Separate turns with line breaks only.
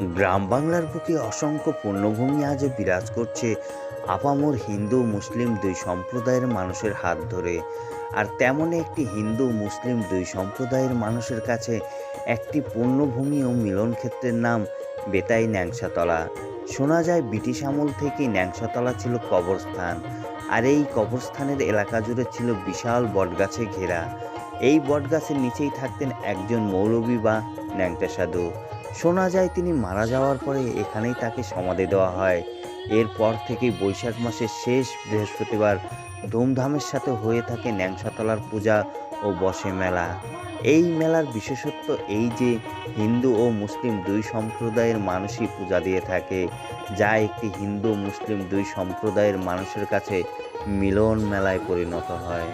গ্রাম বাংলার বুকে অসংখ্য পণ্যভূমি আজও বিরাজ করছে আপামর হিন্দু মুসলিম দুই সম্প্রদায়ের মানুষের হাত ধরে। আর তেমনই একটি হিন্দু মুসলিম দুই সম্প্রদায়ের মানুষের কাছে একটি পণ্যভূমি ও মিলন ক্ষেত্রের নাম বেতাই ন্যাংসাতলা। শোনা যায়, ব্রিটিশ আমল থেকে ন্যাংসাতলা ছিল কবরস্থান, আর এই কবরস্থানের এলাকা জুড়ে ছিল বিশাল বটগাছে ঘেরা। এই বটগাছের নিচেই থাকতেন একজন মৌলবী বা ন্যাংটা সাধু। শোনা যায় তিনি মারা যাওয়ার পরে এখানেই তাকে সমাধি দেওয়া হয়। এরপর থেকে বৈশাখ মাসের শেষ বৃহস্পতিবার ধুমধামের সাথে হয়ে থাকে ন্যাংসাতলার পূজা ও বসে মেলা। এই মেলার বিশেষত্ব এই যে, হিন্দু ও মুসলিম দুই সম্প্রদায়ের মানুষই পূজা দিয়ে থাকে। যা একটি হিন্দু মুসলিম দুই সম্প্রদায়ের মানুষের কাছে মিলন মেলায় পরিণত হয়।